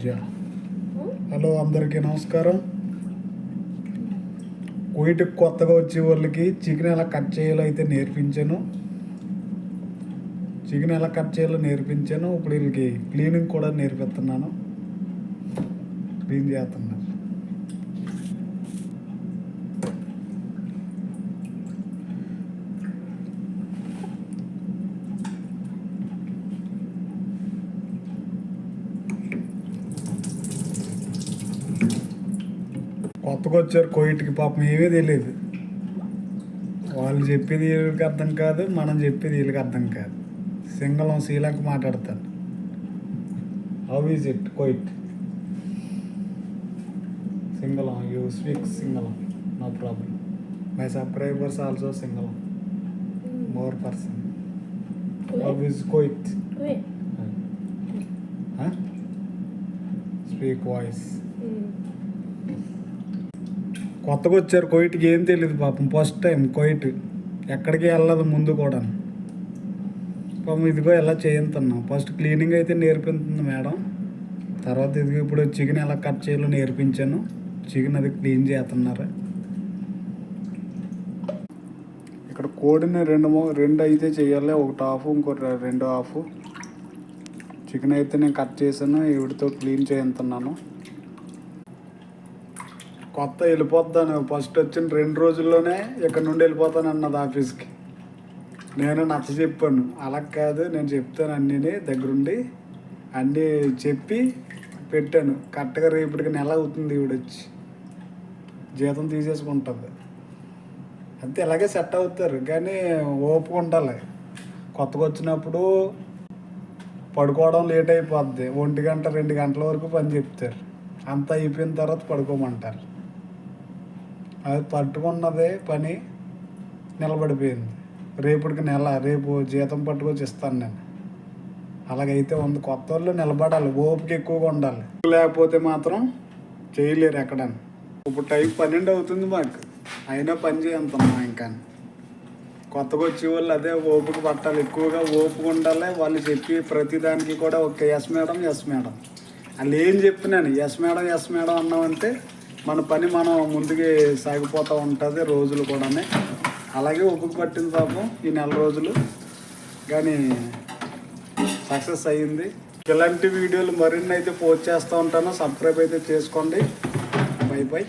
మధ్య హలో అందరికీ నమస్కారం. కుయిట్కి కొత్తగా వచ్చే వాళ్ళకి చికెన్ ఎలా కట్ చేయాలో అయితే నేర్పించాను. చికెన్ ఎలా కట్ చేయాలో నేర్పించాను. ఇప్పుడు వీళ్ళకి క్లీనింగ్ కూడా నేర్పిస్తున్నాను. క్లీన్ చేస్తున్నాను. కొత్తగా వచ్చారు కోయిట్కి పాపం ఏమీ తెలియదు. వాళ్ళు చెప్పేది వీళ్ళకి అర్థం కాదు మనం చెప్పేది వీళ్ళకి అర్థం కాదు. సింగళం శ్రీలంక మాట్లాడతాను హౌ ఈజ్ ఇట్ కోయిట్? సింగళం you speak సింగళం no problem my subscribers also సింగళం. More person how is కోయిట్. స్పీక్ వాయిస్ కొత్తగా వచ్చారు కోయిట్కి ఏం తెలియదు పాపం. ఫస్ట్ టైం కోయిట్. ఎక్కడికి వెళ్ళదు ముందు కూడా పాపం ఇదిగో ఎలా చేయించున్నాం ఫస్ట్ క్లీనింగ్ అయితే నేర్పించింది మేడం. తర్వాత ఇదిగో ఇప్పుడు చికెన్ ఎలా కట్ చేయాలో నేర్పించాను. చికెన్ అది క్లీన్ చేస్తున్నారు. ఇక్కడ కోడిని రెండు రెండు అయితే చేయాలి. ఒకటి హాఫ్ ఇంకో రెండు హాఫ్ చికెన్ అయితే నేను కట్ చేశాను. ఇవిడితో క్లీన్ చేయించున్నాను కొత్త వెళ్ళిపోతాను. ఫస్ట్ వచ్చిన రెండు రోజుల్లోనే ఇక్కడ నుండి వెళ్ళిపోతాను అన్నది ఆఫీస్కి. నేను నచ్చ చెప్పాను. అలా కాదు నేను చెప్తాను అన్నీ దగ్గరుండి అన్నీ చెప్పి పెట్టాను. కరెక్ట్గా రేపటికి నెల అవుతుంది ఈవిడ వచ్చి జీతం తీసేసుకుంటుంది. అంతే ఇలాగే సెట్ అవుతారు. కానీ ఓపిక ఉండాలి. కొత్తగా వచ్చినప్పుడు పడుకోవడం లేట్ అయిపోద్ది. ఒంటి గంట రెండు గంటల వరకు పని చెప్తారు. అంతా అయిపోయిన తర్వాత పడుకోమంటారు. అది పట్టుకున్నదే పని నిలబడిపోయింది. రేపటికి నెల రేపు జీతం పట్టుకొచ్చి ఇస్తాను నేను. అలాగైతే ఉంది. కొత్త వాళ్ళు నిలబడాలి ఓపిక ఎక్కువగా ఉండాలి. లేకపోతే మాత్రం చేయలేరు ఎక్కడ ఇప్పుడు టైం పన్నెండు అవుతుంది మాకు. అయినా పని చేయంతమ్మా ఇంకా. కొత్తగా వచ్చే వాళ్ళు అదే ఓపిక పట్టాలి. ఎక్కువగా ఓపిక ఉండాలి. వాళ్ళు చెప్పి ప్రతి దానికి కూడా okay yes madam yes madam వాళ్ళు ఏం చెప్పినాను ఎస్ మేడం ఎస్ మేడం అన్నామంటే మన పని మనం ముందుకు సాగిపోతూ ఉంటుంది రోజులు కూడా అలాగే ఒప్పుకు పట్టిన పాపం ఈ నెల రోజులు. కానీ సక్సెస్ అయ్యింది. ఇలాంటి వీడియోలు మరిన్ని అయితే పోస్ట్ చేస్తూ ఉంటాను. సబ్స్క్రైబ్ అయితే చేసుకోండి. Bye bye.